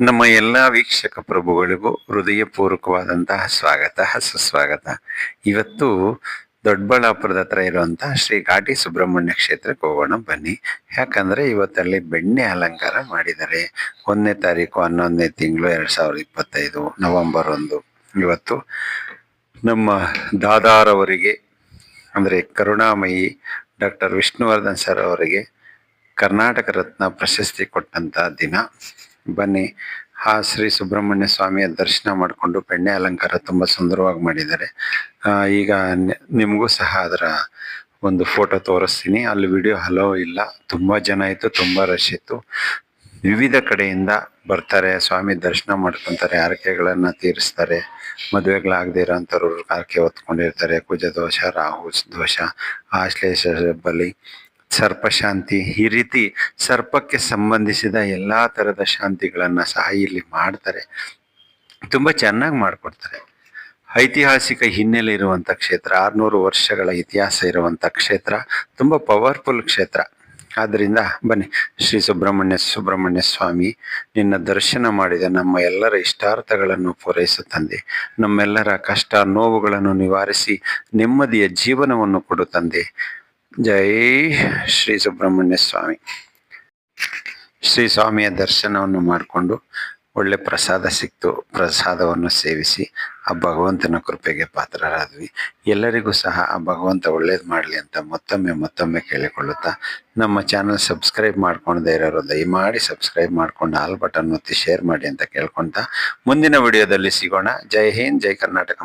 ನಮ್ಮ ಎಲ್ಲ ವೀಕ್ಷಕ ಪ್ರಭುಗಳಿಗೂ ಹೃದಯಪೂರ್ವಕವಾದಂತಹ ಸ್ವಾಗತ ಸುಸ್ವಾಗತ ಇವತ್ತು ದೊಡ್ಡಬಳ್ಳಾಪುರದ ಹತ್ರ ಇರುವಂತಹ ಶ್ರೀ ಘಾಟಿ ಸುಬ್ರಹ್ಮಣ್ಯ ಕ್ಷೇತ್ರಕ್ಕೆ ಹೋಗೋಣ, ಬನ್ನಿ. ಯಾಕಂದ್ರೆ ಇವತ್ತಲ್ಲಿ ಬೆಣ್ಣೆ ಅಲಂಕಾರ ಮಾಡಿದ್ದಾರೆ. ಒಂದನೇ ತಾರೀಕು, ಹನ್ನೊಂದನೇ ತಿಂಗಳು, ಎರಡ್ ಸಾವಿರದ ಇಪ್ಪತ್ತೈದು, ನವೆಂಬರ್ ಒಂದು. ಇವತ್ತು ನಮ್ಮ ದಾದಾರವರಿಗೆ, ಅಂದರೆ ಕರುಣಾಮಯಿ ಡಾಕ್ಟರ್ ವಿಷ್ಣುವರ್ಧನ್ ಸರ್ ಅವರಿಗೆ ಕರ್ನಾಟಕ ರತ್ನ ಪ್ರಶಸ್ತಿ ಕೊಟ್ಟಂತ ದಿನ. ಬನ್ನಿ. ಆ ಶ್ರೀ ಸುಬ್ರಹ್ಮಣ್ಯ ಸ್ವಾಮಿಯ ದರ್ಶನ ಮಾಡಿಕೊಂಡು ಬೆಣ್ಣೆ ಅಲಂಕಾರ ತುಂಬ ಸುಂದರವಾಗಿ ಮಾಡಿದ್ದಾರೆ. ಈಗ ನಿಮಗೂ ಸಹ ಅದರ ಒಂದು ಫೋಟೋ ತೋರಿಸ್ತೀನಿ. ಅಲ್ಲಿ ವಿಡಿಯೋ ಹಲೋ ಇಲ್ಲ. ತುಂಬ ಜನ ಇತ್ತು, ತುಂಬ ರಶ್ ಇತ್ತು. ವಿವಿಧ ಕಡೆಯಿಂದ ಬರ್ತಾರೆ, ಸ್ವಾಮಿ ದರ್ಶನ ಮಾಡ್ಕೊತಾರೆ ಹರಕೆಗಳನ್ನ ತೀರಿಸ್ತಾರೆ, ಮದುವೆಗಳಾಗದೇ ಇರೋಂಥವ್ರು ಆರಕೆ ಹೊತ್ಕೊಂಡಿರ್ತಾರೆ ಕುಜ ದೋಷ, ರಾಹು ದೋಷ, ಆಶ್ಲೇಷ ಬಲಿ ಸರ್ಪಶಾಂತಿ ಈ ರೀತಿ ಸರ್ಪಕ್ಕೆ ಸಂಬಂಧಿಸಿದ ಎಲ್ಲ ತರದ ಶಾಂತಿಗಳನ್ನು ಸಹ ಇಲ್ಲಿ ಮಾಡ್ತಾರೆ. ತುಂಬಾ ಚೆನ್ನಾಗಿ ಮಾಡಿಕೊಡ್ತಾರೆ. ಐತಿಹಾಸಿಕ ಹಿನ್ನೆಲೆ ಇರುವಂತ ಕ್ಷೇತ್ರ, ಆರ್ನೂರು ವರ್ಷಗಳ ಇತಿಹಾಸ ಇರುವಂತ ಕ್ಷೇತ್ರ, ತುಂಬಾ ಪವರ್ಫುಲ್ ಕ್ಷೇತ್ರ. ಆದ್ದರಿಂದ ಬನ್ನಿ, ಶ್ರೀ ಸುಬ್ರಹ್ಮಣ್ಯ ಸುಬ್ರಹ್ಮಣ್ಯ ಸ್ವಾಮಿ, ನಿನ್ನ ದರ್ಶನ ಮಾಡಿದ ನಮ್ಮ ಎಲ್ಲರ ಇಷ್ಟಾರ್ಥಗಳನ್ನು ಪೂರೈಸುತ್ತಂದೆ ನಮ್ಮೆಲ್ಲರ ಕಷ್ಟ ನೋವುಗಳನ್ನು ನಿವಾರಿಸಿ, ನೆಮ್ಮದಿಯ ಜೀವನವನ್ನು ಕೊಡುತ್ತಂದೆ ತಂದೆ. ಜೈ ಶ್ರೀ ಸುಬ್ರಹ್ಮಣ್ಯ ಸ್ವಾಮಿ. ಶ್ರೀ ಸ್ವಾಮಿಯ ದರ್ಶನವನ್ನು ಮಾಡಿಕೊಂಡು ಒಳ್ಳೆ ಪ್ರಸಾದ ಸಿಕ್ತು. ಪ್ರಸಾದವನ್ನು ಸೇವಿಸಿ ಆ ಭಗವಂತನ ಕೃಪೆಗೆ ಪಾತ್ರರಾದ್ವಿ. ಎಲ್ಲರಿಗೂ ಸಹ ಆ ಭಗವಂತ ಒಳ್ಳೇದು ಮಾಡಲಿ ಅಂತ ಮತ್ತೊಮ್ಮೆ ಮತ್ತೊಮ್ಮೆ ಕೇಳಿಕೊಳ್ಳುತ್ತಾ ನಮ್ಮ ಚಾನಲ್ ಸಬ್ಸ್ಕ್ರೈಬ್ ಮಾಡ್ಕೊಳ್ದೇ ಇರೋರು ದಯಮಾಡಿ ಸಬ್ಸ್ಕ್ರೈಬ್ ಮಾಡ್ಕೊಂಡು ಆಲ್ ಬಟನ್ ಒತ್ತಿ ಶೇರ್ ಮಾಡಿ ಅಂತ ಕೇಳ್ಕೊಳ್ತಾ ಮುಂದಿನ ವಿಡಿಯೋದಲ್ಲಿ ಸಿಗೋಣ. ಜೈ ಹಿಂದ್, ಜೈ ಕರ್ನಾಟಕ